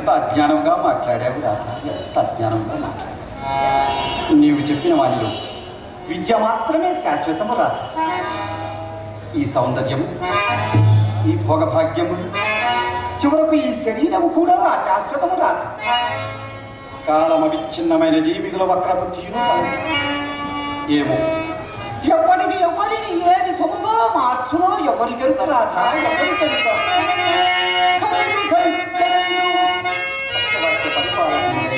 ఎంత అజ్ఞానంగా మాట్లాడావు రాధ. ఎంత అజ్ఞానంగా మాట్లాడావు. నీవు చెప్పిన వాణిలో విద్య మాత్రమే శాశ్వతము రాధ. ఈ సౌందర్యము ఈ భోగభాగ్యము చివరకు ఈ శరీరము కూడా శాశ్వతము రాధ. కాలం అవిచ్ఛిన్నమైన జీవితుల వక్రబుద్ధిను ఏమో ఎవరిని ఎవరిని ఏ విధముగా మార్చునో ఎవరి కనుక రాధ ఎవరి కనుక palavra.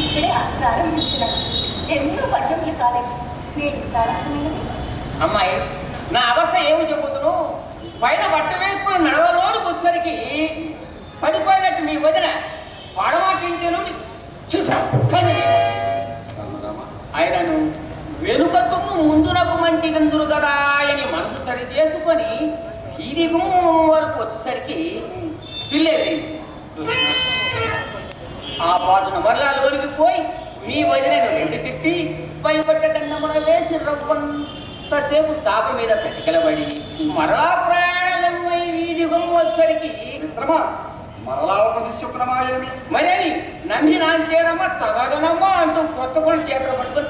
ఇక్కడే ప్రారంభించినాను ఎన్నో పద్యములు కాలేదు నేను ప్రారంభమైనది అమ్మాయి నా అవస్థ ఏమి చెబుతును? పైన బట్ట వేసుకుని నడవలోనికి వచ్చరికి పడిపోయినట్టు మీ వదిన పడమాటింటి నుండి ఆయనను వెనుక తుమ్ము ముందునకు మంచి గందురు కదా అని మనసు సరి చేసుకొని ఇది గుమ్మం వరకు వచ్చేసరికి పిల్లేదు. ఆ పాటున మరలా లోనికి పోయి మీ వదిలేను రెండు తిట్టి భయపడ్డ దండమున వేసి రవ్వంతసేపు చాప మీద పెట్టుకెలబడి మరలా ప్రయాణమై వీధి మిత్రమా మరలా ఒక దుశ్శకునమాయేమి మరి అది నమ్మి నాంచేరమ్మ తగదనమ్మ అంటూ కొత్త కూడా చేతులు పట్టుకొని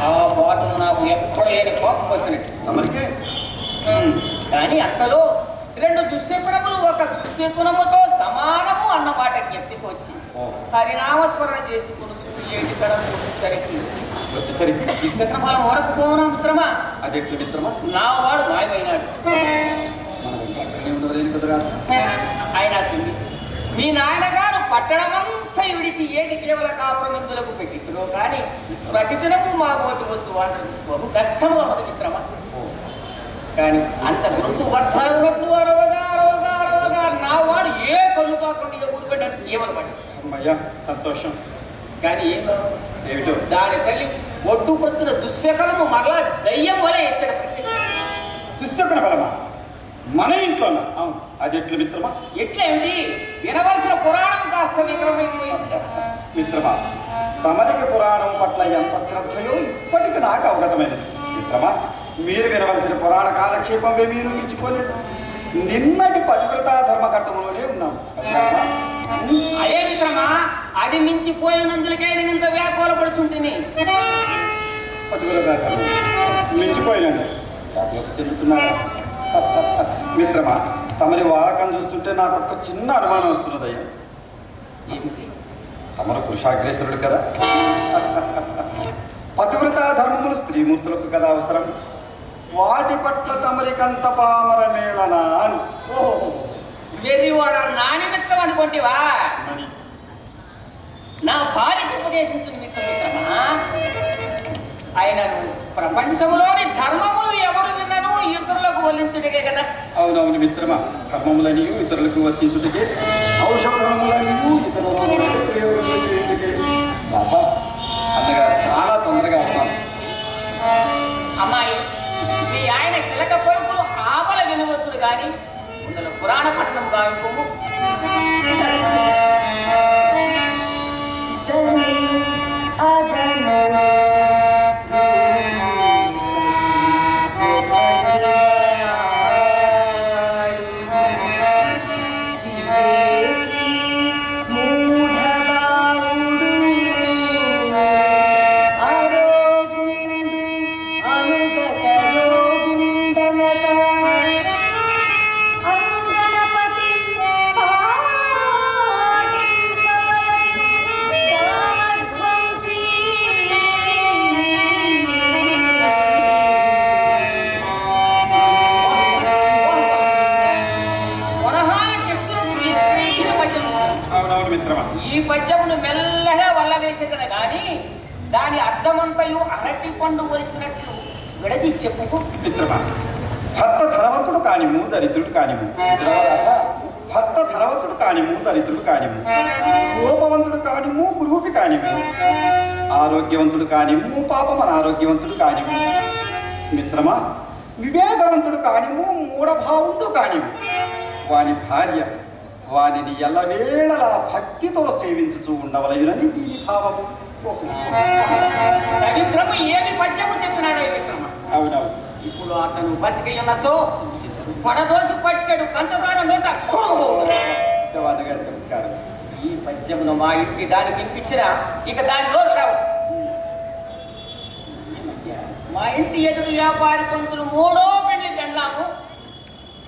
ఆ పాటలు నాకు ఎక్కడ లేని కోపం వచ్చినట్టు. కానీ అంతలో రెండు దుశ్శకునములు ఒక దుశ్శకునముతో సమానము అన్న మాట జ్ఞప్తికొచ్చి ఓ, హరినామస్మరణ చేసుకుని ఏటి కడ వచ్చేసరికి? వరకు అది ఎట్లు నా వాడు మాయమైనాడు. ఆయన తిండి మీ నాన్నగారు పట్టణమంతా విడిచి ఏది కేవల కాపురమిందులకు పెట్టించును కానీ ప్రతిదినము మా ఓటు వద్దు అంటారు. బహు కష్టముగా ఉంది మిత్రమా కానీ అంత గుర్తు వర్ధాలు అరవగా అరవగా అరవగా. నా వాడు ఏ కళ్ళు కాకుండా ఊరుకోవడానికి ఏమనమాట అమ్మయ్యా సంతోషం. కానీ? ఏమిటో? దాని తల్లి ఒడ్డు పడుతున్న దుశ్శకలము మరలా దయ్యం వలె ఎత్తడ. దుశ్శకున బలమా? మన ఇంట్లోనా? అవును. అది ఎట్లు మిత్రమా? ఎట్లేమిటి వినవలసిన పురాణం కాస్త విక్రమైపోయింది మిత్రమా తమరికి పురాణం పట్ల ఎంత శ్రద్ధయో ఇప్పటికి నాకు అవగతమైనది. మిత్రమా మీరు వినవలసిన పురాణ కాలక్షేపం మీరు మించుకోలేదు నిన్నటి పతివ్రతా ధర్మఘట్టంలోనే ఉన్నాం. అదే మిత్రమా అది మించిపోయినందులకే నేను ఇంత వ్యాపార పడుతుంటుంది పతివ్రతా మిత్రమా తమరి వాడకం చూస్తుంటే నాకు ఒక చిన్న అనుమానం వస్తున్నదయ్యా. తమరు పురుషాగ్రేసరుడు కదా. పతివ్రతా ధర్మములు స్త్రీమూర్తులకు కదా అవసరం. వాటి పట్ల తమరికంత పామర మేళనా అని వెర్రివాడ నా నిమిత్తం అనుకోంటివా? నా భార్యకు ఉపదేశించిన మిత్ర మిత్రమా ఆయనను ప్రపంచంలోని ధర్మములు ఎవరు విన్నను ఇతరులకు వల్లించుడిగే కదా? అవునవును మిత్రమా ధర్మములనియు ఇతరులకు వర్తించుటకే. புராண பட்டணம் காமிப்போம் ఈ పద్యమును మెల్లగా వల్ల వేసేదన గాని దాని అర్థమంతయు అరటి పండు వరిచినట్లు విడది చెప్పుకు మిత్రమా భర్త ధనవంతుడు కానిము దరిద్రుడు కానిము భర్త ధనవంతుడు కానిము దరిద్రుడు కానిము రూపవంతుడు కానిము గురువుపి కానిము ఆరోగ్యవంతుడు కానిము పాపం అనారోగ్యవంతుడు కానిము మిత్రమా వివేకవంతుడు కానిము మూఢభావంతో కానిము వాని భార్య వానిని ఎల్లవేళలా భక్తితో సేవించుతూ ఉండవలయునని దీని భావము. విక్రమ ఏమి పద్యము చెప్పినాడో ఈ విక్రమ? అవునవును. ఇప్పుడు అతను బతికి ఉన్నతో పడదోసి పట్టాడు కంటదాన నోట. కొనుగోలు. జవాన్ గారు చెప్తారు. ఈ పద్యమును మా ఇంటి దానికి ఇప్పించిన ఇక దాని రోజు రావు. మా ఇంటి ఎదురు వ్యాపారి పంతులు మూడో పెళ్ళి పెళ్ళాము.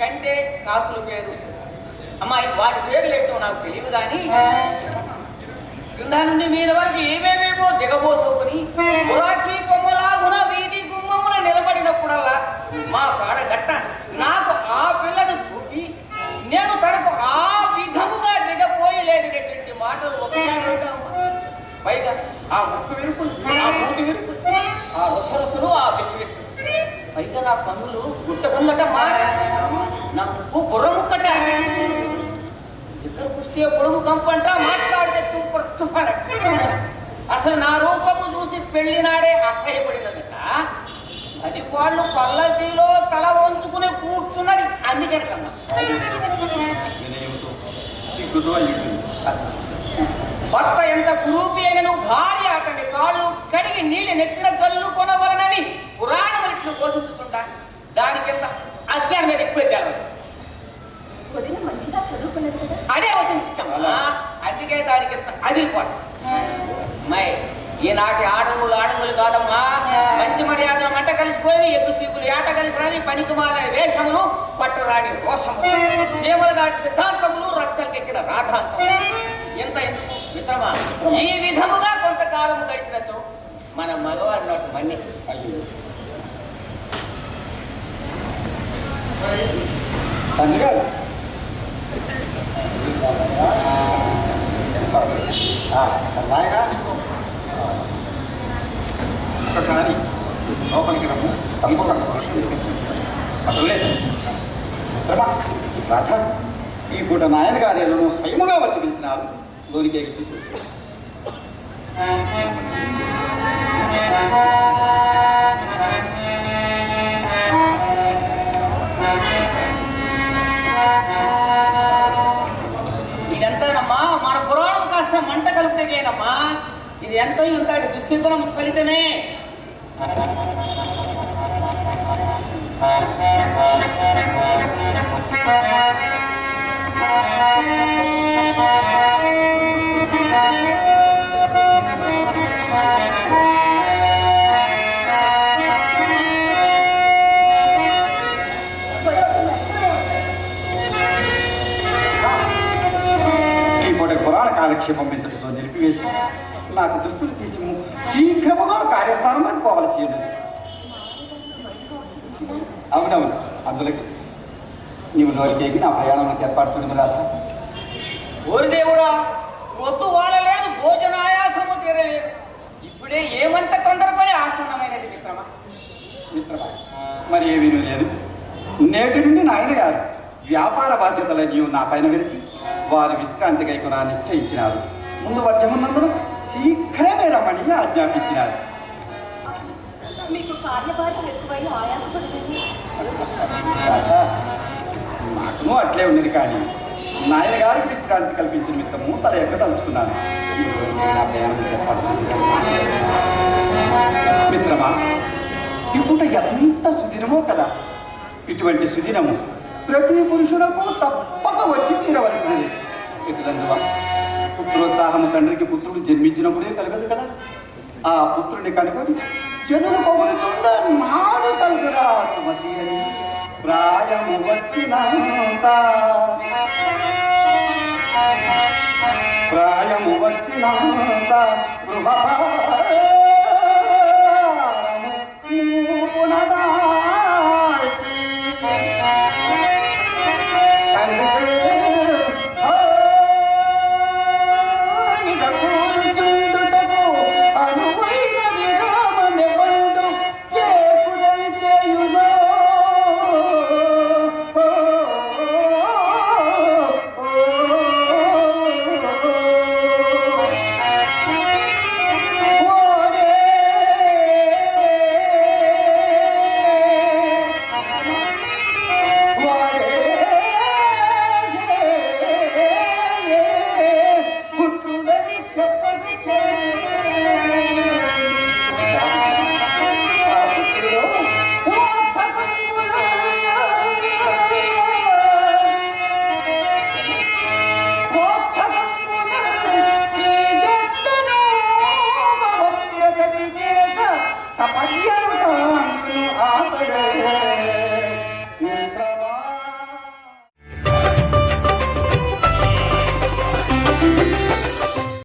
కంటే కాసులు పేరు. అమ్మాయి వాటి పేర్లు ఏంటో నాకు తెలియదు కానీ కింద నుండి మీద వరకు ఏమేమేమో దిగబోసుకుని గురాకీ బొమ్మలాగున వీధి గుమ్మమున నిలబడినప్పుడల్లా మా కాడ గట్ట నాకు ఆ పిల్లను చూపి నేను తనకు ఆ విధముగా దిగపోయలేనటువంటి మాటలు. పైగా ఆ ముక్కు విరుపులు ఆ మూటి విరుపులు ఆ రొసరొసలు ఆ విసిరిసు పైగా నా పనులు గుట్టగున్నట మా నా ముక్కు బుర్ర నీ పొడుగు కంపంట మాట్లాడితే అసలు నా రూపము చూసి పెళ్ళినాడే అసహ్యపడినది అది వాళ్ళు పల్లకిలో తల వంచుకుని కూర్చున్నది అందుకని కన్నా. భర్త ఎంత కురూపి అయిన నువ్వు భార్య అతని కాళ్ళు కడిగి నీళ్ళు నెత్తిన కళ్ళు కొనవలనని పురాణ మనుషులు పోషించుకుంటా దానికి ఎంత అజ్ఞానం ఎక్కువ అదే వదిలిస్తామా అందుకే దానికి అదిరిపోదు మై ఈనాటి ఆడములు ఆడములు కాదమ్మా. మంచి మర్యాదలు మంట కలిసిపోయి ఎగ్గు సీకులు ఏట కలిసి రాని పనికి మాలిన వేషములు పట్టరాని రోషములు సేవలు దాటి సిద్ధాంతములు రక్తలకెక్కిన రాధాంతం. ఎంత ఎందుకు? మిత్రమా ఈ విధముగా కొంతకాలం గడిచినట్టు మన మగవారి నోటి మన్ని. అయ్యో. నాయనా ఒకసారి లోపలికి రమ్ము తప్పకుండా అసలు లేదు మిత్రమా, ఈ పూట నాయన గారు స్వయముగా వచ్చి పిలిచినారు. లోనికి నీవు నోరికేకి నా ప్రయాణానికి ఏర్పాటు చూడదు రాత ఓరి దేవుడా వద్దు వాడలేదు భోజన ఆయాసము తీరలేదు. ఇప్పుడే ఏమంత తొందరపడి ఆసన్నమైనది మిత్రమా? మిత్రమా మరి ఏమీ లేదు. నేటి నుండి నాయన గారు వ్యాపార బాధ్యతలు నీవు నా పైన విడిచి వారి విశ్రాంతి కైకున నిశ్చయించినారు. ముందు వర్జమున్నందున శీఘ్రమే రమ్మని ఆజ్ఞాపించినారు. మీకు కార్యభారం ఎక్కువై ఆయాసపడుతుంది. అట్లే ఉన్నది కానీ నాయన గారికి విశ్రాంతి కల్పించిన మిత్రము తల ఎక్క తలుచుకున్నాను? మిత్రమా ఇప్పుడు ఎంత సుదినమో కదా? ఇటువంటి సుదినము ప్రతి పురుషులకు తప్పక వచ్చి తీరవలసినది. ఇటులందువా పుత్రోత్సాహము తండ్రికి పుత్రుడు జన్మించినప్పుడే కలగదు కదా? ఆ పుత్రుడిని కనుగొని జనులు పొగడుతుండ వచ్చినంత. ప్రాయము వచ్చినంత గృహ